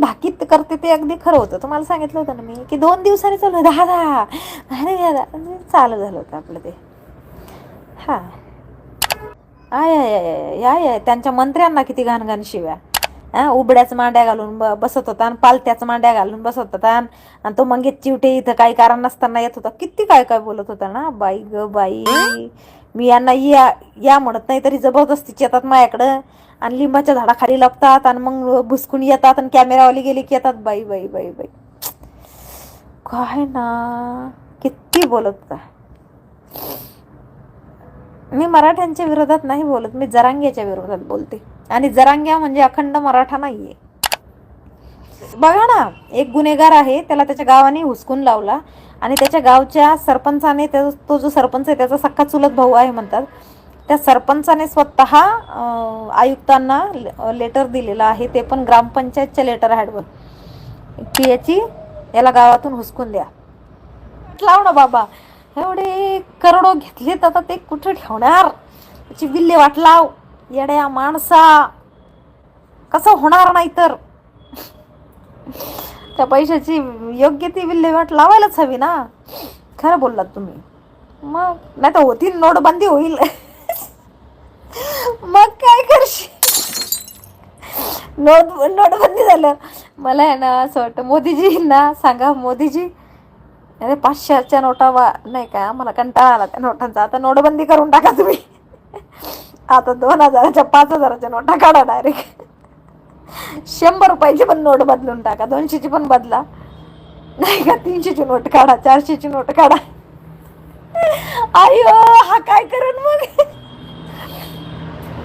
भाकीत करते ते अगदी खरं होतं. तुम्हाला सांगितलं होतं ना मी की दोन दिवसांनी चालू दहा दहा अरे दादा चालू झालं होतं आपलं ते. हा. आय आय आय आय त्यांच्या मंत्र्यांना किती घाणघाण शिव्या. हा उबड्याच मांड्या घालून ब- बसत होता आणि पालत्याच मांड्या घालून बसत होता आणि तो मंगेश चिवटे इथं काही कारण नसताना येत होता. किती काय काय बोलत होता ना बाई ग बाई. मी यांना या या म्हणत नाही तरी जबरदस्तीच येतात माझ्याकडं. आणि लिंबाच्या झाडाखाली लपतात आणि मग भुसकून येतात आणि कॅमेरावाली गेली की येतात बाई बाई बाई बाई. काय ना? किती बोलत होता मी मराठ्यांच्या विरोधात नाही बोलत मी जरांग्याच्या विरोधात बोलते. आणि जरांग्या म्हणजे अखंड मराठा नाहीये. बघा ना एक गुन्हेगार आहे त्याला त्याच्या गावाने हुसकून लावला. आणि त्याच्या गावच्या सरपंचाने त्या- तो जो सरपंच आहे त्याचा सख्खा चुलत भाऊ आहे म्हणतात. त्या सरपंचाने स्वतः आयुक्तांना लेटर दिलेलं आहे ते पण ग्रामपंचायतच्या लेटर हॅडवर की याची याला गावातून हुसकून द्या. लाव ना बाबा एवढे करोडो घेतलेत आता ते कुठे ठेवणार? त्याची विल्हेवाट लाव. येड्या माणसा. कसं होणार नाही तर? त्या पैशाची योग्य ती विल्हेवाट लावायलाच हवी ना. खरं बोललात तुम्ही. मग नाही तर होतील नोटबंदी होईल मग काय करशील नोट नोटबंदी झालं. मला आहे ना असं वाटतं मोदीजींना सांगा मोदीजी. अरे पाचशेच्या नोटा वा नाही का मला कंटाळा आला त्या नोटांचा. आता नोटबंदी करून टाका तुम्ही. आता दोन हजाराच्या पाच हजाराच्या नोटा काढा डायरेक्ट शंभर रुपयाची पण नोट बदलून टाका. दोनशेची पण बदला. नाही का तीनशेची नोट काढा चारशेची नोट काढा. अयो हा काय करण मग?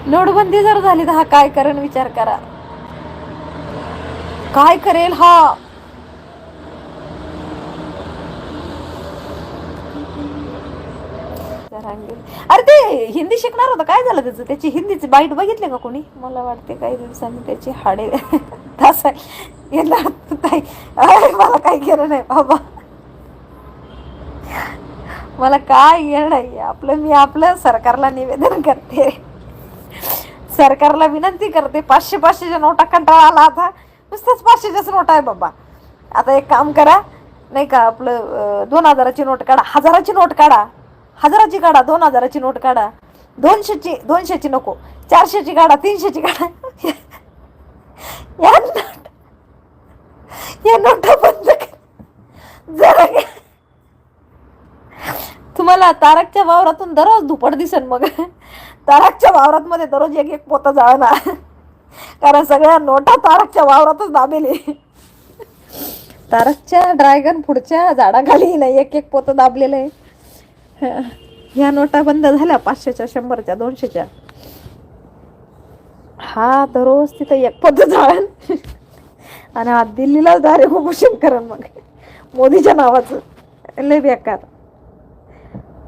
नोटबंदी जर झाली तर हा काय करण विचार करा. काय करेल हा? अरे ते हिंदी शिकणार होतं. काय झालं त्याचं? त्याची हिंदीची बाईट बघितले का कोणी? मला वाटते काही दिवसांनी त्याची हाडे येणार. ताई अरे मला काही केलं नाही बाबा. मला काय येणार नाही. आपलं मी आपलं सरकारला निवेदन करते. सरकारला विनंती करते. पाचशे पाचशेच्या नोटा कंटाळा आला आता. नुसत्याच पाचशेच्याच नोटा आहे बाबा. आता एक काम करा नाही का आपलं दोन हजाराची नोट काढा. हजाराची नोट काढा. हजाराची काढा दोन हजाराची नोट काढा. दोनशेची दोनशेची नको. चारशेची काढा तीनशेची काढा. या नोट या नोटा बंद जरा तुम्हाला तारकच्या वावरातून दररोज धुपट दिसन मग. तारकच्या वावरात मध्ये दररोज एक एक पोतं जाळणार. कारण सगळ्या नोटा तारकच्या वावरातच दाबेले तारकच्या ड्रॅगन पुढच्या झाडाखाली नाही एक एक पोतं दाबलेलं आहे. ह्या नोटा बंद झाल्या पाचशेच्या शंभरच्या दोनशेच्या. हा दररोज तिथं एक पद जाळण. आणि हा दिल्लीलाच दारे उपोषण करण मग. मोदीच्या नावाचं. लय बेकार.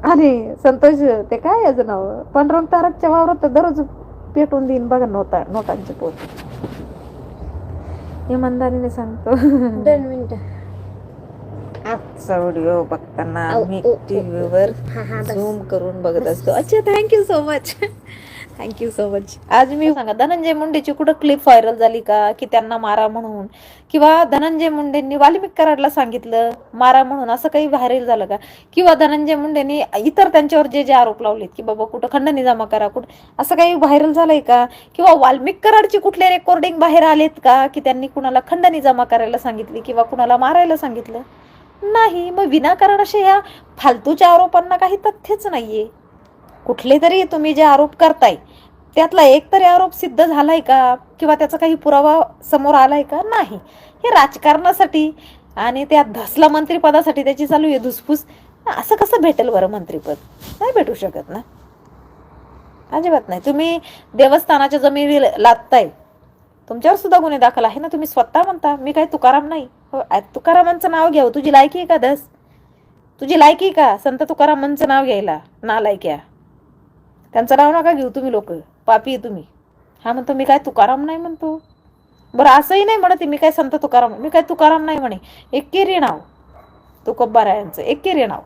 आणि संतोष ते काय याचं नाव? पांडुरंग तारकच्या वावरात तर दररोज पेटून देईन. बघा नोटा नोटांचे पोत इमानदारीने सांगतो. दोन मिनिटं. आजचा व्हिडिओ बघताना मी हा हा बस. झूम करून बघत असतो. अच्छा thank you so much thank you so much आज मी सांगा धनंजय मुंडेची कुठं क्लिप व्हायरल झाली का? की त्यांना मारा म्हणून. किंवा धनंजय मुंडेंनी वाल्मिक कराडला सांगितलं मारा म्हणून असं काही व्हायरल झालं का? किंवा धनंजय मुंडेंनी इतर त्यांच्यावर जे जे आरोप लावलेत की बाबा कुठं खंडणी जमा करा कुठं असं काही व्हायरल झालंय का? किंवा वाल्मिक कराडची कुठले रेकॉर्डिंग बाहेर आलेत का? की त्यांनी कुणाला खंडणी जमा करायला सांगितली किंवा कुणाला मारायला सांगितलं? नाही मग विनाकारण असे ह्या फालतूच्या आरोपांना काही तथ्यच नाहीये. कुठले तरी तुम्ही जे आरोप करताय त्यातला एक तरी आरोप सिद्ध झालाय का? किंवा त्याचा काही पुरावा समोर आलाय का? नाही. हे राजकारणासाठी आणि त्या धसला मंत्रिपदासाठी त्याची चालू आहे धुसफूस. असं कसं भेटेल बरं मंत्रिपद? नाही भेटू शकत ना. अजिबात नाही. तुम्ही देवस्थानाच्या जमिनी लादताय. तुमच्यावर सुद्धा गुन्हे दाखल आहे ना. तुम्ही स्वतः म्हणता मी काय तुकाराम नाही. हो, तुकारामांचं नाव घ्यावं हो. तुझी लायकी आहे का धस? तुझी लायकी का? संत तुकारामांचं नाव घ्यायला ना लायक्या त्यांचं नाव नका घेऊ तुम्ही लोक. पापी आहे तुम्ही. हा म्हणतो मी काय तुकाराम नाही म्हणतो? बरं असंही नाही म्हणत मी काय संत तुकाराम मी काय तुकाराम नाही म्हणे. एकेरी नाव. तुकोबारायांचं एकेरी नाव.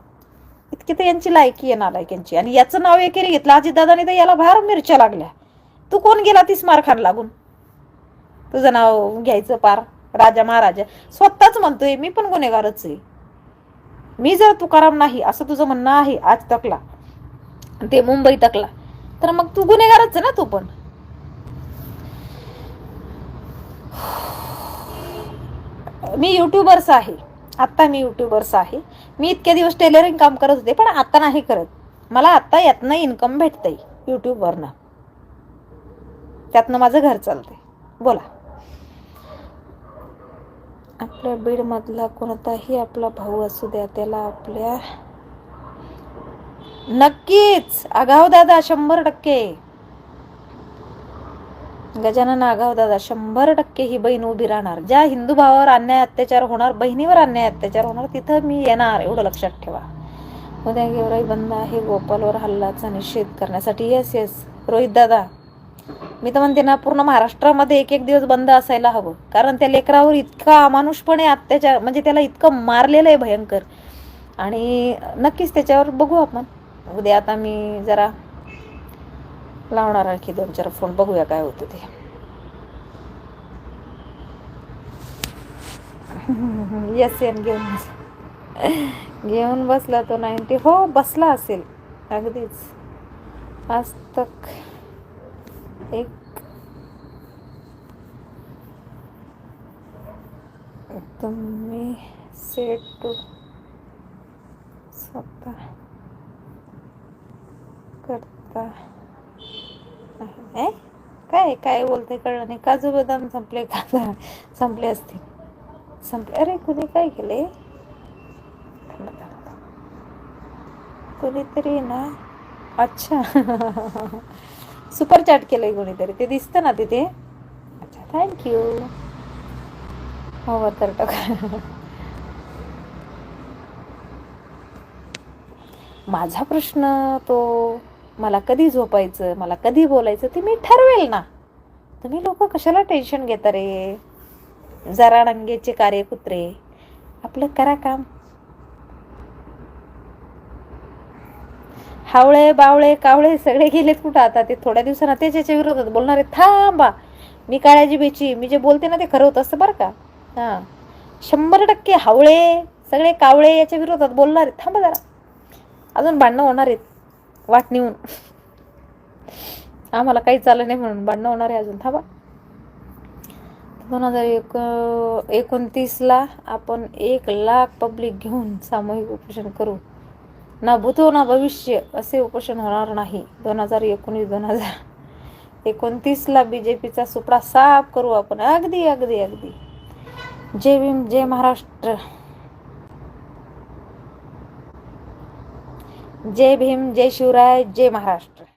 इतकी तर यांची लायकी आहे नालायक्यांची आणि याचं नाव एकेरी घेतलं. अजितदादाने तर याला बाहेर मिरच्या लागल्या. तू कोण गेला तीस मारखान लागून? तुझं नाव घ्यायचं पार. राजा महाराजा. स्वतःच म्हणतोय मी पण गुन्हेगारच आहे. मी जर तुकाराम नाही असं तुझं म्हणणं आहे आज तकला. ते मुंबई तकला. तर मग तू गुन्हेगारच आहे ना तू पण. मी युट्यूबर्स आहे. आत्ता मी युट्यूबर्स आहे. मी इतके दिवस टेलरिंग काम करत होते पण आता नाही करत. मला आत्ता यातनं इन्कम भेटतंय युट्यूबवरनं त्यातनं माझं घर चालतंय. बोला. आपल्या बीडमधला कोणताही आपला भाऊ असू द्या त्याला आपल्या नक्कीच. आगाव दादा शंभर टक्के. गजानन आगाव दादा शंभर टक्के ही बहीण उभी राहणार. ज्या हिंदू भावावर अन्याय अत्याचार होणार बहिणीवर अन्याय अत्याचार होणार तिथं मी येणार एवढं लक्षात ठेवा. उद्या गेवराई बंद आहे गोपालवर हल्लाचा निषेध करण्यासाठी येस येस. रोहित दादा मी तर म्हणते ना पूर्ण महाराष्ट्रामध्ये एक एक दिवस बंद असायला हवं. कारण त्या लेकरावर इतका अमानुषपणे अत्याचार म्हणजे त्याला इतकं मारलेलं आहे भयंकर. आणि नक्कीच त्याच्यावर बघू आपण. उद्या आता मी जरा लावणार आणखी दोन चार फोन. बघूया काय होतं ते. येस येन घेऊन घेऊन बसला तो नाईन्टी हो बसला असेल. अगदीच. आज तक एक तुम्ही सेट टू स्वतः करता. आहे काय काय बोलते कळलं नाही. काजू बदाम संपले का संपले असतील. संपले. अरे कुणी काय केले? थांबा, कोणीतरी ना? अच्छा. सुपर चॅट केलंय कोणीतरी. ते दिसतं ना तिथे? अच्छा थँक्यू हो तर माझा प्रश्न तो मला कधी झोपायचं मला कधी बोलायचं ते मी ठरवेल ना. तुम्ही लोक कशाला टेन्शन घेता रे? जरा रंगेचे कार्य कुत्रे. आपलं करा काम. हावळे बावळे कावळे सगळे गेलेत कुठं आता? ते थोड्या दिवसांना त्याच्या विरोधात बोलणार थांबा. मी काळ्याची बेची मी जे बोलते ना ते खरं होत असतं बरं का? हां. शंभर टक्के हावळे सगळे कावळे याच्या विरोधात बोलणार आहेत. थांबा जरा. अजून भांडणं होणार आहेत. वाट नेऊन. आम्हाला काही चाललं नाही म्हणून भांडणं होणार आहे अजून. थांबा. दोन हजार एक एकोणतीसला आपण एक लाख पब्लिक घेऊन सामूहिक उपोषण करू. ना भूतो ना भविष्य असे उपोषण होणार नाही. दोन हजार एकोणीस दोन हजार एकोणतीसला बी जे पीचा सुपडा साफ करू आपण. अगदी अगदी अगदी. जय भीम जय महाराष्ट्र. जय भीम जय शिवराय जय महाराष्ट्र.